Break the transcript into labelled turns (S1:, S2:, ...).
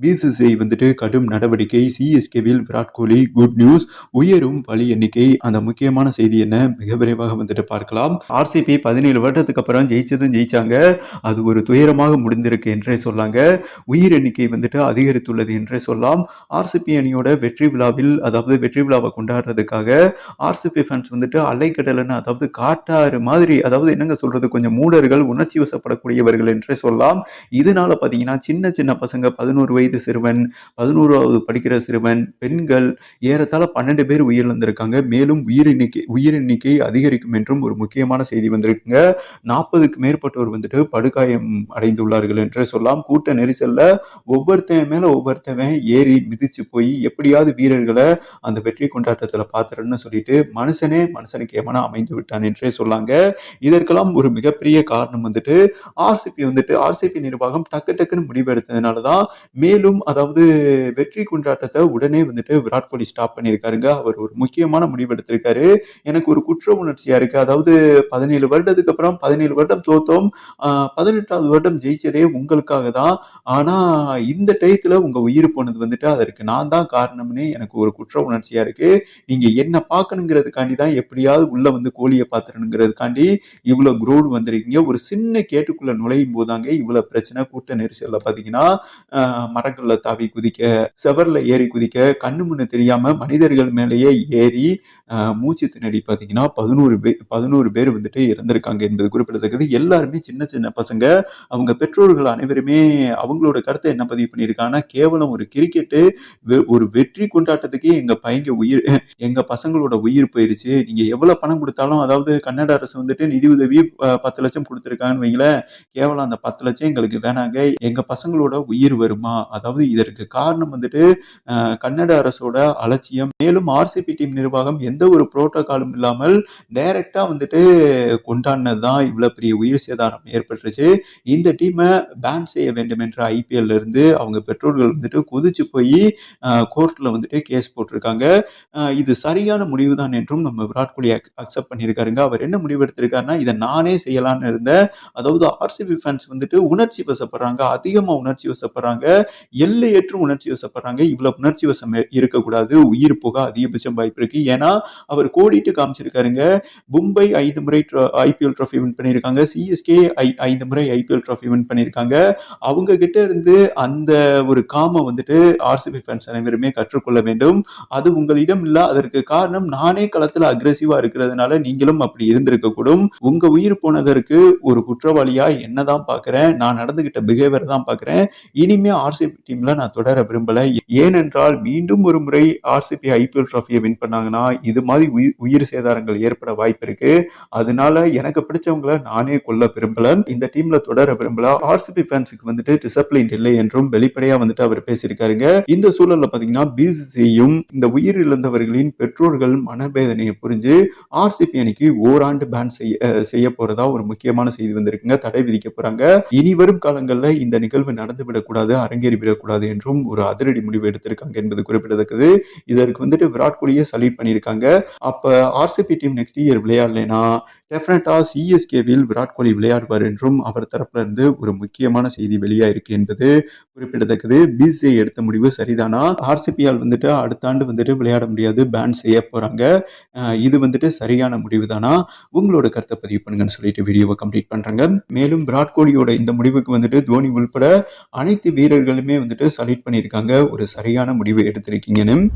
S1: BCCI வந்துட்டு கடும் நடவடிக்கை. சிஎஸ்கேவில் விராட் கோலி குட் நியூஸ் உயரும் பலி எண்ணிக்கை. அந்த முக்கியமான செய்தி என்ன? மிக விரைவாக வந்துட்டு பார்க்கலாம். ஆர்சிபி பதினேழு வருடத்துக்கு அப்புறம் ஜெயிச்சதும் ஜெயிச்சாங்க. அது ஒரு துயரமாக முடிந்திருக்கு என்றே சொல்லாங்க. உயிர் எண்ணிக்கை வந்துட்டு அதிகரித்துள்ளது என்றே சொல்லலாம். ஆர்சிபி அணியோட வெற்றி விழாவில் அதாவது வெற்றி விழாவை கொண்டாடுறதுக்காக ஆர்சிபி ஃபேன்ஸ் வந்துட்டு அலைக்கடலன்னு அதாவது காட்டாறு மாதிரி அதாவது என்னங்க சொல்றது கொஞ்சம் மூடர்கள் உணர்ச்சி வசப்படக்கூடியவர்கள் என்றே சொல்லலாம். இதனால பார்த்தீங்கன்னா சின்ன சின்ன பசங்க பதினோரு வயது சிறுவன் பதினோராவது படிக்கிற சிறுவன் பெண்கள் ஏறத்தாழ பன்னெண்டு பேர் உயிரிழந்திருக்காங்க. மேலும் உயிர் எண்ணிக்கை உயிர் எண்ணிக்கை அதிகரிக்கும் என்றும் ஒரு முக்கியமான செய்தி வந்திருக்குங்க. நாற்பதுக்கு மேற்பட்டோர் வந்துட்டு படுகாயம் அடைந்துள்ளார்கள் என்றே சொல்லலாம். கூட்ட நெரிசல்ல ஒவ்வொருத்தன் மேல ஒவ்வொருத்தவன் ஏறி மிதிச்சு போய் எப்படியாவது வீரர்களை அந்த வெற்றி கொண்டாட்டத்தில் பார்த்துறன்னு சொல்லிட்டு மனுஷனே மனுஷனுக்கு ஏமனா அமைந்து விட்டான் என்றே சொல்லாங்க. இதற்கெல்லாம் ஒரு மிகப்பெரிய காரணம் வந்துட்டு ஆர்சிபி வந்துட்டு ஆர்சிபி நிர்வாகம் டக்கு டக்குன்னு முடிவெடுத்ததுனால தான் மேலும் அதாவது வெற்றி கொண்டாட்டத்தை உடனே வந்துட்டு விராட் கோலி ஸ்டாப் பண்ணியிருக்காருங்க. அவர் ஒரு முக்கியமான முடிவு எடுத்திருக்காரு. எனக்கு ஒரு குற்ற உணர்ச்சியா இருக்கு. அதாவது பதினேழு வருடத்துக்கு அப்புறம் பதினேழு வருடம் தோத்தோம். பதினெட்டாவது வருடம் ஜெயிச்சதே உங்களுக்காக தான். ஆனா இந்த டயத்துல உங்க உயிர் போனது வந்துட்டு அதற்கு நான் தான் காரணம்னு எனக்கு ஒரு குற்ற உணர்ச்சியா இருக்கு. நீங்க என்ன பார்க்கணுங்கிறதுக்காண்டி தான் எப்படியாவது உள்ள வந்து கோழியை பார்த்துறணுங்கிறதுக்காண்டி இவ்வளவு குரோடு வந்திருக்கீங்க. ஒரு சின்ன கேட்டுக்குள்ள நுழையும் போதாங்க இவ்வளவு பிரச்சனை. கூட்ட நெரிசல்ல பாத்தீங்கன்னா மரங்கள்ல தாவி குதிக்க செவர்ல ஏறி குதிக்க கண்ணு முன்னு தெரியாம மனிதர்கள் மேலேயே ஏறி மூச்சு திணறி பாத்தீங்கன்னா பதினோரு பேர் பதினோரு பேர் வந்துட்டு இறந்திருக்காங்க என்பது குறிப்பிடத்தக்கது. எல்லாருமே சின்ன சின்ன பசங்க. அவங்க பெற்றோர்கள் அனைவருமே அவங்களோட கருத்தை என்ன பதிவு பண்ணியிருக்காங்கன்னா கேவலம் ஒரு கிரிக்கெட்டு ஒரு வெற்றி கொண்டாட்டத்துக்கே எங்க பையங்க உயிர் எங்க பசங்களோட உயிர் போயிருச்சு. நீங்க எவ்வளவு பணம் கொடுத்தாலும் அதாவது கன்னட அரசு வந்துட்டு நிதி உதவி பத்து லட்சம் கொடுத்துருக்காங்கன்னு வைங்களேன் கேவலம் அந்த பத்து லட்சம் எங்களுக்கு வேணாங்க. எங்க பசங்களோட உயிர் வருமா? அதாவது இதற்கு காரணம் வந்துட்டு கன்னட அரசோட அலட்சியம் மேலும் ஆர்சிபி டீம் நிர்வாகம் எந்த ஒரு புரோட்டோகாலும் இல்லாமல் டைரக்டா வந்துட்டு கொண்டாடினது தான் இவ்வளவு பெரிய உயிர் சேதாரம் ஏற்பட்டுருச்சு. இந்த டீமை பேன் செய்ய வேண்டும் என்ற ஐபிஎல்ல இருந்து அவங்க பெற்றோர்கள் வந்துட்டு கொதிச்சு போய் கோர்ட்ல வந்துட்டு கேஸ் போட்டிருக்காங்க. இது சரியான முடிவு தான் என்றும் நம்ம விராட் கோலி அக்செப்ட் பண்ணியிருக்காருங்க. அவர் என்ன முடிவு எடுத்திருக்காருன்னா இதை நானே செய்யலான்னு இருந்தேன். அதாவது ஆர்சிபி ஃபேன்ஸ் வந்துட்டு உணர்ச்சி வசப்படுறாங்க. அதிகமாக உணர்ச்சி வசப்படுறாங்க. எல்லையற்ற உணர்ச்சி வசப்படுறாங்க. இவ்வளவு உணர்ச்சி வசம் இருக்கக்கூடாது. உயிர் போக அதிகபட்சம் வாய்ப்பு இருக்கு. ஏன்னா அவர் கோடிட்டு காமிச்சிருக்காருங்க. மும்பை ஐந்து முறை ஐபிஎல் ட்ராஃபி வின் பண்ணியிருக்காங்க. சிஎஸ்கே ஐ ஐந்து முறை ஐபிஎல் ட்ராஃபி வின் பண்ணியிருக்காங்க. அவங்க கிட்ட இருந்து அந்த ஒரு காம வந்துட்டு ஆர்சிபி ஃபேன்ஸ் அனைவருமே கற்றுக்கொள்ள வேண்டும். அது உங்களிடம் இல்ல. அதற்கு காரணம் நானே களத்துல அக்ரெசிவா இருக்கிறதுனால நீங்களும் அப்படி இருந்திருக்க கூடும் உங்க உயிர் போனதற்கு ஒரு குற்றவாளியா என்னதான் பாக்குறேன். நான் நடந்துகிட்ட பிஹேவியர் தான் பாக்குறேன். இனிமே ஆர்சிபி டீம்ல நான் தொடர விரும்பல. ஏனென்றால் மீண்டும் ஒரு முறை ஆர்சிபி ஐபிஎல் ட்ராஃபியை வின் பண்ணாங்கன்னா இது மாதிரி உயிர் உயிர் சேதாரங்கள் ஏற்பட வாய்ப்பு இருக்கு. அதனால எனக்கு பிடிச்சவங்கள நானே கொல்ல விரும்பல. இந்த டீம்ல தொடர விரும்பல. ஆர்சிபி ஃபேன்ஸுக்கு வந்துட்டு டிசப்ளின் இல்லை என்றும் வெளிப்படையா வந்துட்டு அவர் பேசியிருக்காருங்க. இந்த சூழல்ல பாத்தீங்கன்னா பிசிசியும் இந்த உயிர் இழந்தவர்களின் பெற்றோர்கள் மனவேதனையை புரிஞ்சு ஆர்சிபி அணிக்கு ஓராண்டு பேன் செய்ய செய்ய போறதா ஒரு முக்கியமான செய்தி வந்திருக்குங்க. தடை விதிக்க போறாங்க. இனி வரும் காலங்கள்ல இந்த நிகழ்வு நடந்துவிடக்கூடாது அரங்கேறி விடக்கூடாது என்றும் ஒரு அதிரடி முடிவு எடுத்திருக்காங்க என்பது குறிப்பிடத்தக்கது. இதற்கு வந்துட்டு விராட் கோலியை சல்யூட் பண்ணியிருக்காங்க. அப்ப ஆர்சிபி டீம் நெக்ஸ்ட் இயர் விளையாடலைன்னா டெஃபினட்டா சிஎஸ்கேவில் விராட் கோலி விளையாடுவார் என்றும் அவர் தரப்புல இருந்து ஒரு முக்கியமான செய்தி வெளியாயிருக்கு என்பது குறிப்பிடத்தக்கது. பிசிஐ எடுத்த முடிவு சரிதானா? ஆர்சிபியால் வந்துட்டு அடுத்த ஆண்டு வந்துட்டு விளையாட முடியாது. பேன் செய்ய போறாங்க. இது வந்துட்டு சரியான முடிவு தானா உங்களோட கருத்தை பதிவு பண்ணுங்கன்னு சொல்லிட்டு வீடியோவை கம்ப்ளீட் பண்றாங்க. மேலும் விராட் கோலியோட இந்த முடிவுக்கு வந்துட்டு தோனி உள்பட அனைத்து வீரர்களும் வந்துட்டு சல்யூட் பண்ணியிருக்காங்க. ஒரு சரியான முடிவு எடுத்திருக்கீங்கன்னு.